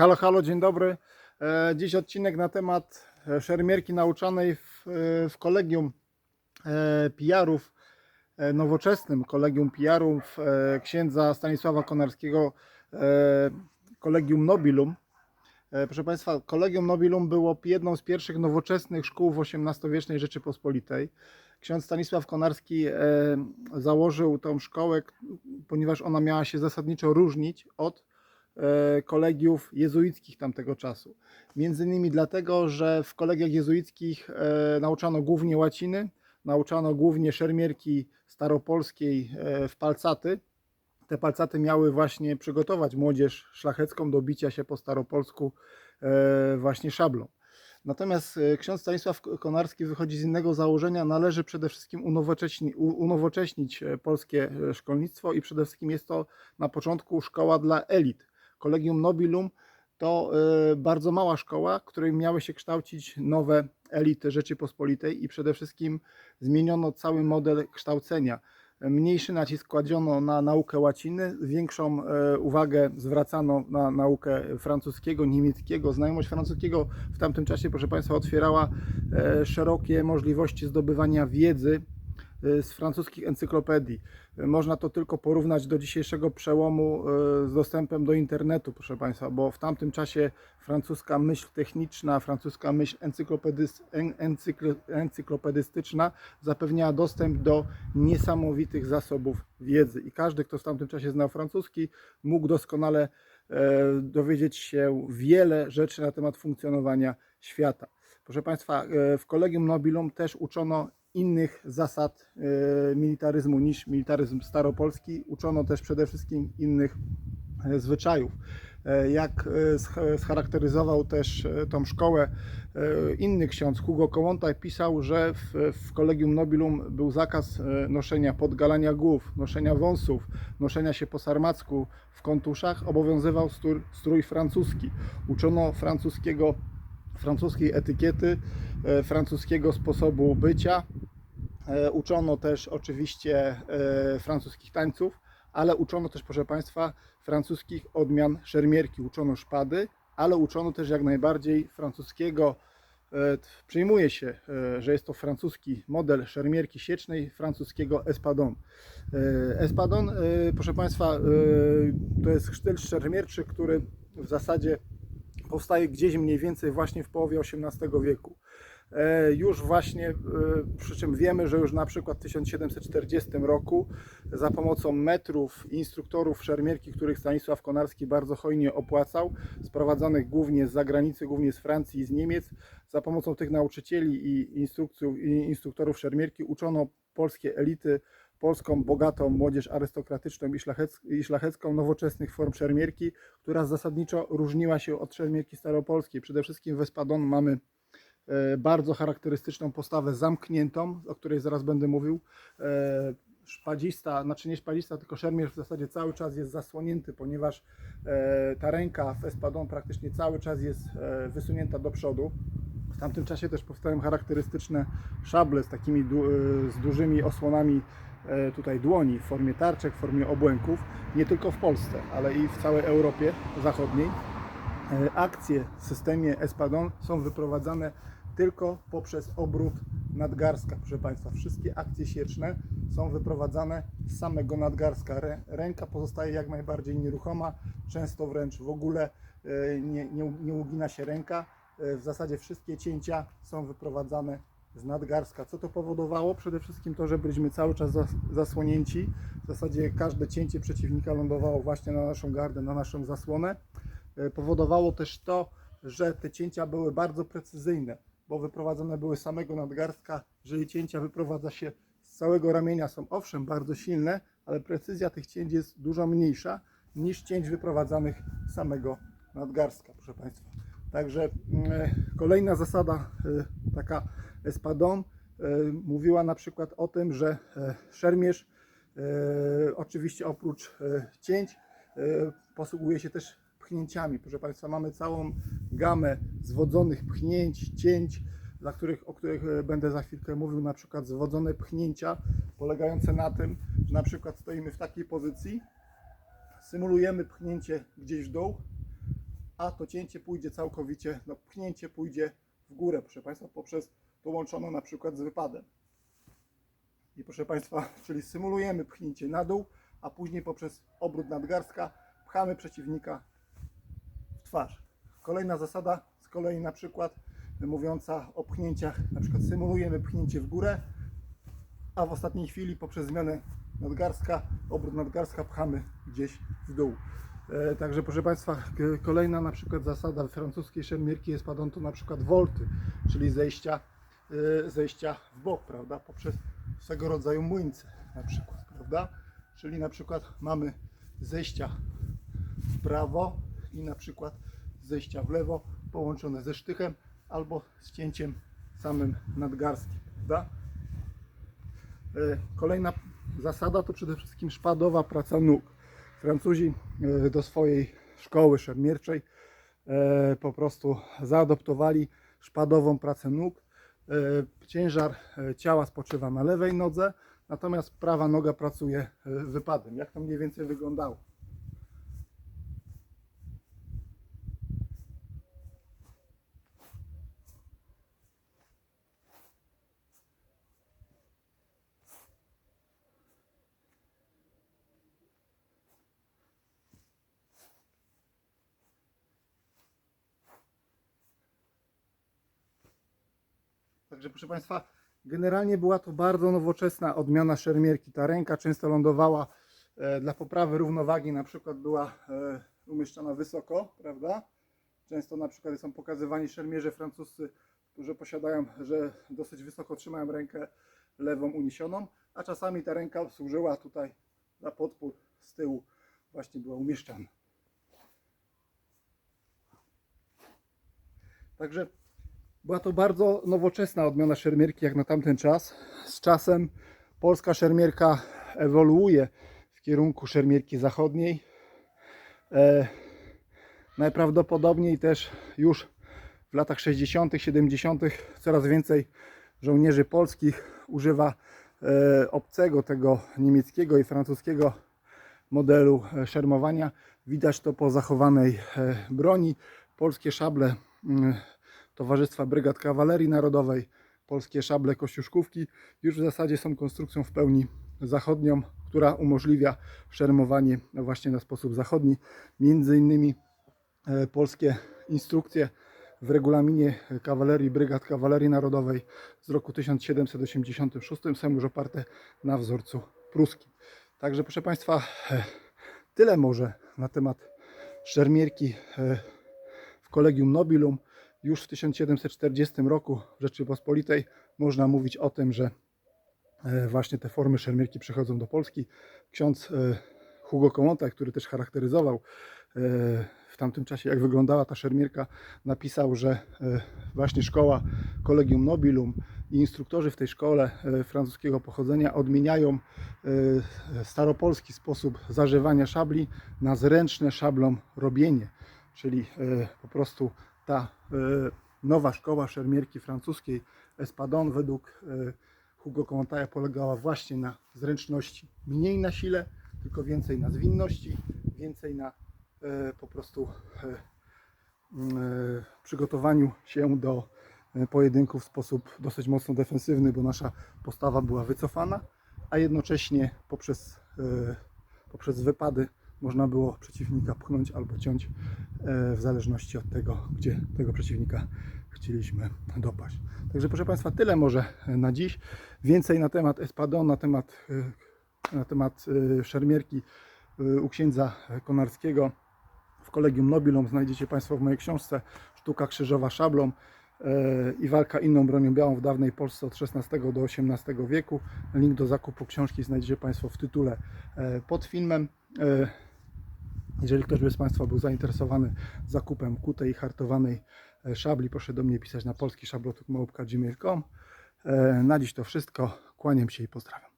Halo, halo, dzień dobry. E, Dziś odcinek na temat e, szermierki nauczanej w, e, w kolegium PR-ów, nowoczesnym kolegium PR-ów księdza Stanisława Konarskiego, kolegium Nobilum. Proszę Państwa, kolegium Nobilum było jedną z pierwszych nowoczesnych szkół w XVIII-wiecznej Rzeczypospolitej. Ksiądz Stanisław Konarski założył tą szkołę, ponieważ ona miała się zasadniczo różnić od kolegiów jezuickich tamtego czasu. Między innymi dlatego, że w kolegiach jezuickich e, nauczano głównie łaciny, nauczano głównie szermierki staropolskiej e, w palcaty. Te palcaty miały właśnie przygotować młodzież szlachecką do bicia się po staropolsku e, właśnie szablą. Natomiast e, ksiądz Stanisław Konarski wychodzi z innego założenia. Należy przede wszystkim unowocześnić e, polskie e, szkolnictwo i przede wszystkim jest to na początku szkoła dla elit. Collegium Nobilum to e, bardzo mała szkoła, w której miały się kształcić nowe elity Rzeczypospolitej i przede wszystkim zmieniono cały model kształcenia. Mniejszy nacisk kładziono na naukę łaciny, większą e, uwagę zwracano na naukę francuskiego, niemieckiego. Znajomość francuskiego w tamtym czasie, proszę Państwa, otwierała e, szerokie możliwości zdobywania wiedzy z francuskich encyklopedii. E, Można to tylko porównać do dzisiejszego przełomu e, z dostępem do internetu, proszę Państwa, bo w tamtym czasie francuska myśl techniczna, francuska myśl encykl, encyklopedystyczna zapewniała dostęp do niesamowitych zasobów wiedzy i każdy, kto w tamtym czasie znał francuski, mógł doskonale e, dowiedzieć się wiele rzeczy na temat funkcjonowania świata. Proszę Państwa, e, w Collegium Nobilum też uczono innych zasad e, militaryzmu niż militaryzm staropolski. Uczono też przede wszystkim innych e, zwyczajów. E, Jak sch- scharakteryzował też tą szkołę inny ksiądz, Hugo Kołątaj, pisał, że w, w Collegium Nobilum był zakaz noszenia podgalania głów, noszenia wąsów, noszenia się po sarmacku w kontuszach, obowiązywał strój, strój francuski. Uczono francuskiego francuskiej etykiety, e, francuskiego sposobu bycia. E, Uczono też oczywiście e, francuskich tańców, ale uczono też, proszę Państwa, francuskich odmian szermierki. Uczono szpady, ale uczono też jak najbardziej francuskiego. Przyjmuje się, że jest to francuski model szermierki siecznej, francuskiego espadon. Espadon, proszę Państwa, to jest sztyl szermierczy, który w zasadzie powstaje gdzieś mniej więcej właśnie w połowie XVIII wieku. E, Już właśnie, e, przy czym wiemy, że już na przykład w 1740 roku za pomocą metrów instruktorów szermierki, których Stanisław Konarski bardzo hojnie opłacał, sprowadzanych głównie z zagranicy, głównie z Francji i z Niemiec, za pomocą tych nauczycieli i instruktorów szermierki uczono polskie elity, polską bogatą młodzież arystokratyczną i, szlachec, i szlachecką nowoczesnych form szermierki, która zasadniczo różniła się od szermierki staropolskiej. Przede wszystkim w Espadon mamy e, bardzo charakterystyczną postawę zamkniętą, o której zaraz będę mówił. E, Szpadzista, znaczy nie szpadzista, tylko szermierz w zasadzie cały czas jest zasłonięty, ponieważ e, ta ręka w Espadon praktycznie cały czas jest wysunięta do przodu. W tamtym czasie też powstają charakterystyczne szable z takimi du- z dużymi osłonami tutaj dłoni w formie tarczek, w formie obłęków, nie tylko w Polsce, ale i w całej Europie Zachodniej. E, Akcje w systemie Espadon są wyprowadzane tylko poprzez obrót nadgarstka, proszę Państwa. Wszystkie akcje sieczne są wyprowadzane z samego nadgarstka. Rę- Ręka pozostaje jak najbardziej nieruchoma, często wręcz w ogóle e, nie, nie, nie ugina się ręka. E, W zasadzie wszystkie cięcia są wyprowadzane z nadgarstka. Co to powodowało? Przede wszystkim to, że byliśmy cały czas zas- zasłonięci. W zasadzie każde cięcie przeciwnika lądowało właśnie na naszą gardę, na naszą zasłonę. E, Powodowało też to, że te cięcia były bardzo precyzyjne, bo wyprowadzone były samego nadgarstka. Jeżeli cięcia wyprowadza się z całego ramienia, są owszem bardzo silne, ale precyzja tych cięć jest dużo mniejsza niż cięć wyprowadzanych z samego nadgarstka, proszę Państwa. Także mm, e, kolejna zasada, e, taka espadon, e, mówiła na przykład o tym, że e, szermierz e, oczywiście oprócz cięć posługuje się też pchnięciami. Proszę Państwa, mamy całą gamę zwodzonych pchnięć, cięć, dla których, o których będę za chwilkę mówił, na przykład zwodzone pchnięcia polegające na tym, że na przykład stoimy w takiej pozycji, symulujemy pchnięcie gdzieś w dół, a to cięcie pójdzie całkowicie, no pchnięcie pójdzie w górę, proszę Państwa, poprzez połączono na przykład z wypadem. I proszę Państwa, czyli symulujemy pchnięcie na dół, a później poprzez obrót nadgarstka pchamy przeciwnika w twarz. Kolejna zasada z kolei na przykład mówiąca o pchnięciach, na przykład symulujemy pchnięcie w górę, a w ostatniej chwili poprzez zmianę nadgarstka, obrót nadgarstka pchamy gdzieś w dół. E, Także proszę Państwa, kolejna na przykład zasada francuskiej szermierki jest padą to na przykład volty, czyli zejścia, zejścia w bok, prawda, poprzez swego rodzaju młyńce na przykład, prawda, czyli na przykład mamy zejścia w prawo i na przykład zejścia w lewo połączone ze sztychem albo z cięciem samym nadgarstkiem, prawda. E, Kolejna zasada to przede wszystkim szpadowa praca nóg. Francuzi e, do swojej szkoły szermierczej po prostu zaadoptowali szpadową pracę nóg. E, Ciężar e, ciała spoczywa na lewej nodze, natomiast prawa noga pracuje e, wypadem. Jak to mniej więcej wyglądało? Także proszę Państwa, generalnie była to bardzo nowoczesna odmiana szermierki. Ta ręka często lądowała e, dla poprawy równowagi, na przykład była e, umieszczona wysoko, prawda? Często na przykład są pokazywani szermierze francuscy, którzy posiadają, że dosyć wysoko trzymają rękę lewą uniesioną, a czasami ta ręka służyła tutaj na podpór z tyłu, właśnie była umieszczana. Także była to bardzo nowoczesna odmiana szermierki jak na tamten czas. Z czasem polska szermierka ewoluuje w kierunku szermierki zachodniej. E, najprawdopodobniej też już w latach 60., 70. coraz więcej żołnierzy polskich używa e, obcego, tego niemieckiego i francuskiego modelu e, szermowania. Widać to po zachowanej e, broni. Polskie szable mm, Towarzystwa Brygad Kawalerii Narodowej, polskie szable kościuszkówki już w zasadzie są konstrukcją w pełni zachodnią, która umożliwia szermowanie właśnie na sposób zachodni. Między innymi e, polskie instrukcje w regulaminie kawalerii Brygad Kawalerii Narodowej z roku 1786 są już oparte na wzorcu pruskim. Także proszę Państwa, e, tyle może na temat szermierki e, w Collegium Nobilum. Już w 1740 roku w Rzeczypospolitej można mówić o tym, że e, właśnie te formy szermierki przychodzą do Polski. Ksiądz e, Hugo Kołątaj, który też charakteryzował e, w tamtym czasie, jak wyglądała ta szermierka, napisał, że właśnie szkoła Collegium Nobilum i instruktorzy w tej szkole francuskiego pochodzenia odmieniają staropolski sposób zażywania szabli na zręczne szablom robienie, czyli po prostu ta nowa szkoła szermierki francuskiej Espadon według e, Hugo Kołątaja polegała właśnie na zręczności. Mniej na sile, tylko więcej na zwinności, więcej na e, po prostu e, e, przygotowaniu się do e, pojedynku w sposób dosyć mocno defensywny, bo nasza postawa była wycofana, a jednocześnie poprzez, e, poprzez wypady można było przeciwnika pchnąć albo ciąć e, w zależności od tego, gdzie tego przeciwnika chcieliśmy dopaść. Także proszę Państwa, tyle może na dziś. Więcej na temat Espadon, na temat, e, na temat e, szermierki u księdza Konarskiego w Collegium Nobilum znajdziecie Państwo w mojej książce Sztuka krzyżowa szablą i walka inną bronią białą w dawnej Polsce od XVI do XVIII wieku. Link do zakupu książki znajdziecie Państwo w tytule pod filmem. E, Jeżeli ktoś by z Państwa był zainteresowany zakupem kutej i hartowanej e, szabli, proszę do mnie pisać na polski szablotuk Na dziś to wszystko. Kłaniam się i pozdrawiam.